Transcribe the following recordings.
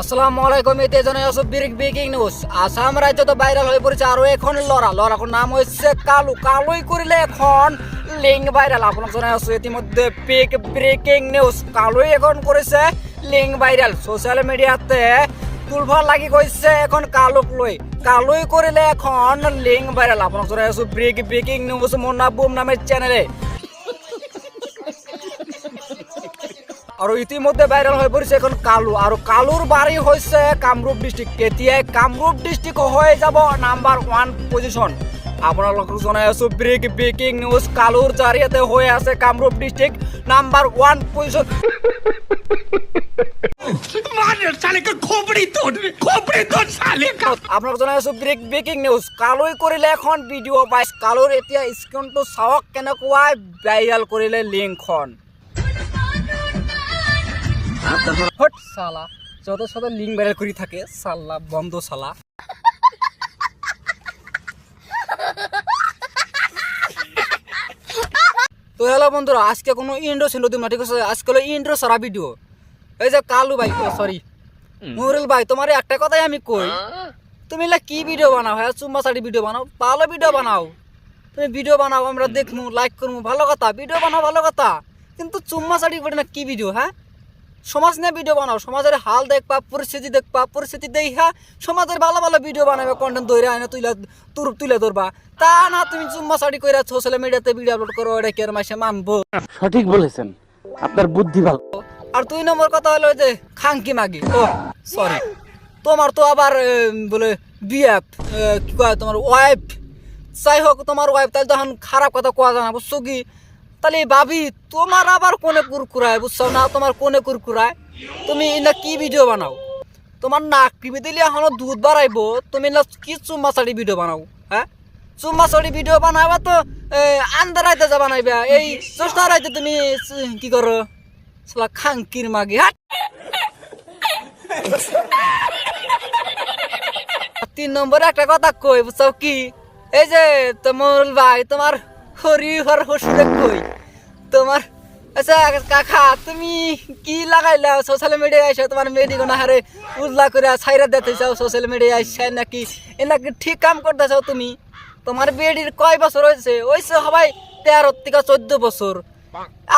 আসসালামু আলাইকুম, এতে জানাই আছো ব্রেক ব্রেকিং নিউজ আসাম রাজ্য তো ভাইরাল হয়ে পড়েছে আরও এখন লড়া। লড়া কোন নাম হচ্ছে কালু। কালুই করিলে এখন লিঙ্ক ভাইরাল আপনার জানাই আছো ইতিমধ্যে পিক ব্রেকিং নিউজ কালুই এখন করেছে লিঙ্ক ভাইরাল সোশ্যাল মিডিয়াতে তুলফার লাগি কইছে এখন কালুক লই। কালুই করিলে এখন লিঙ্ক ভাইরাল আপনার জানাই আছো ব্রেক ব্রেকিং নিউজ মোনা বুম নামের চ্যানেলে আর ইতিমধ্যে ভাইরাল হয়ে পড়েছে এখন কালু। আর কালুর বাড়ি হয়েছে কামরূপ ডিস্ট্রিক্ট কেতিয়াই কামরূপ ডিস্ট্রিক্ট হয়ে যাব নাম্বার ওয়ান পজিশন আপোনালোকক জনাই আছো ব্রেক ব্রেকিং নিউজ কালুর জৰিয়তে হৈ আছে Kamrup district number one position আপোনালোক জনাই আছো ব্ৰেক ব্ৰেকিং নিউজ কালৈ কৰিলে এখন ভিডিঅ' পাইছ। কালুৰ এতিয়া স্ক্ৰীণটো চাওক কেনেকুৱা ভাইৰেল কৰিলে লিংকখন হট চালা যত সদ লিংক ভাইরাল করে থাকে সাল্লা বন্ধ সালা। তো হ্যালো বন্ধুরা আজকে কোনো ইন্ডো ছিল দিম না ঠিক আছে? আজকে হলো ইন্ড্রো সারা ভিডিও এই যে কালু ভাই সরি নুরুল ভাই তোমার একটা কথাই আমি কই। তুমি এলা কি ভিডিও বানাও হ্যাঁ? চুম্মা সারি ভিডিও বানাও ভালো ভিডিও বানাও। তুমি ভিডিও বানাও আমরা দেখমু লাইক করব ভালো কথা। ভিডিও বানাও ভালো কথা। কিন্তু চুম্মা সারি করে না কি ভিডিও হ্যাঁ? সমাজ নিয়ে ভিডিও বানাও। সমাজের হাল দেখবা পরিস্থিতি দেখবা পরিস্থিতি দেখা সমাজের ভালো ভালো ভিডিও বানাবে কন্টেন্ট তৈরি আনে তুইলা তুর তুলে ধরবা। তা না তুমি চুম্মা সারি করে সোশ্যাল মিডিয়াতে ভিডিও আপলোড করো এটা কি আর মাসে মানবো? সঠিক বলেছেন। আপনার বুদ্ধি ভালো। আর দুই নম্বর কথা হলো যে খাঙ্কি মাগি। ও সরি তোমার তো আবার বলে বিএফ কি কয় তোমার ওয়াইফ যাই হোক তোমার ওয়াইফ তাহলে তখন খারাপ কথা কোয়া জানা বুঝছ কি? তাহলে ভাবি তোমার আবার কোনে কুরকুরায়? বুঝছ না? তোমার কোনে কুরকুরায়? তুমি না কি ভিডিও বানাও? তোমার নাক টিপে দিলে এখনও দুধ বাড়াইবো। তুমি না কি চুম্মা চাড়ি ভিডিও বানাও হ্যাঁ? চুম্মা চাড়ি ভিডিও বানাবা তো এ, আন্দার রাইতে যা বানাইবা। এই জ্যৈষ্ঠ রাইতে তুমি কি করো? সালা খাঙ্কির মাগে হাট! তিন নম্বরে একটা কথা কই বুঝছ কি? এই যে তোমার ভাই তোমার হরি হর হসুরে কই? তোমার? আচ্ছা কাকা, তুমি কি লাগাইলা সোশ্যাল মিডিয়ায় এসে তোমার মেডিকো না হারে উজলা করে ছাইরা দিতে চাও সোশ্যাল মিডিয়ায় এসে নাকি? এ নাকি ঠিক কাম করতে চাও তুমি? তোমার বেডির কয় বছর হয়েছে? হয়েছে সবাই তেরো থেকে চোদ্দ বছর।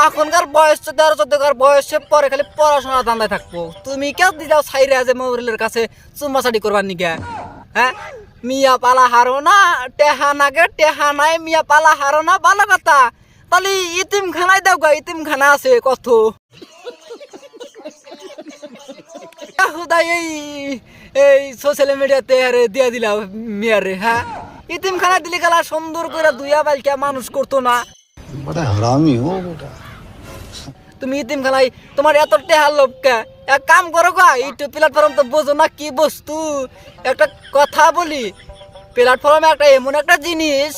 এখনকার বয়স তেরো চোদ্দকার বয়সে পরে খালি পড়াশোনা ধান্দায় থাকব। তুমি কেউ দি যাও ছাইরে যে মোবাইলের কাছে চুম্বা চাটি করবার নিকে হ্যাঁ? মিয়া পালা হারো না, টেহা নাগে, টেহা নাই, মিয়া পালা হারো না ভালো কথা। তাহলে ইতিম খানায় দাও গা ইতিম খানা আছে কত। এই এই সোশ্যাল মিডিয়াতে আরে দিয়া মিয়ারে হ্যাঁ ইতিম খানা দিলে গেলা সুন্দর করে দুইয়া মানুষ করতো না। তুমি ইতিম খানাই তোমার এত টেহার লোককে এক কাম করো গা ইউটিউব প্ল্যাটফর্ম তো বোঝো না কি বস্তু। একটা কথা বলি প্ল্যাটফর্মে একটা এমন একটা জিনিস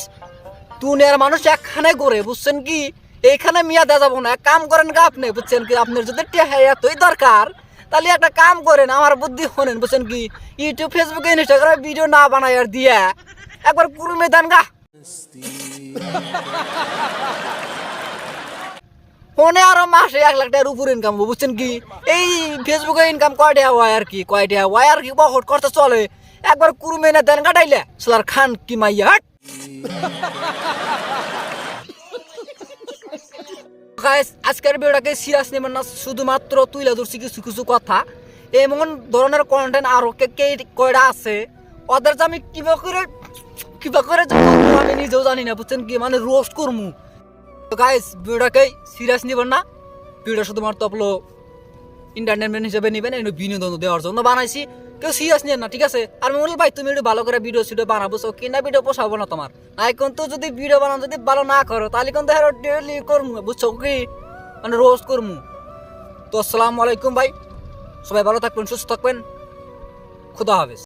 দুনিয়ার মানুষ একখানে করে বুঝছেন কি? এইখানে মিয়া দেওয়া যাব না কাম করেন গা আপনি, বুঝছেন কি? আপনার যদি টেহা এতই দরকার, তাহলে একটা কাম করেন, আমার বুদ্ধি শোনেন, বুঝছেন কি? ইউটিউব ফেসবুকে ইনস্টাগ্রামে ভিডিও না বানাই আর দিয়া, একবার কুরুমে দেন গা। ফোনে আরও মাসে এক লাখ টাকার উপর ইনকাম বুঝছেন কি? এই ফেসবুকে ইনকাম কয় টাকা হয় আর কি, কয় টাকা হয় আর কি, বহট করতে চলে। একবার কুরুমে না দেন কাটাইলে সালার খান কি মাইয়া, হাট। আজকের ভিডিওটাকে সিরিয়াস না, শুধুমাত্র তুইলা ধরছি কিছু কিছু কথা। এমন ধরনের কন্টেন্ট কে কে কয়টা আছে? ওদের যে আমি কিবা করে কিবা করে আমি নিজেও জানি না, বুঝছেন কি? মানে রোস্ট করমু। গাইস ভিডিওটাকে সিরিয়াস নেবেন না। ভিডিও শুধুমাত্র আপলো এন্টারটেনমেন্ট হিসেবে নেবেন বিনোদন দেওয়ার জন্য বানাইছি। কেউ সিরিয়াস নিয়ে না, ঠিক আছে? আর মনে ভাই, তুমি একটু ভালো করে ভিডিও সিডিও বানাবো সো কিনা ভিডিও পোষাবো না তোমার? আই কিন্তু যদি ভিডিও বানানো যদি ভালো না করো, তাহলে কিন্তু হ্যাঁ ডেলি করমু, বুঝছ কি? মানে রোজ করমু। তো আসসালামু আলাইকুম ভাই। সবাই ভালো থাকবেন, সুস্থ থাকবেন। খুদা হাফেজ।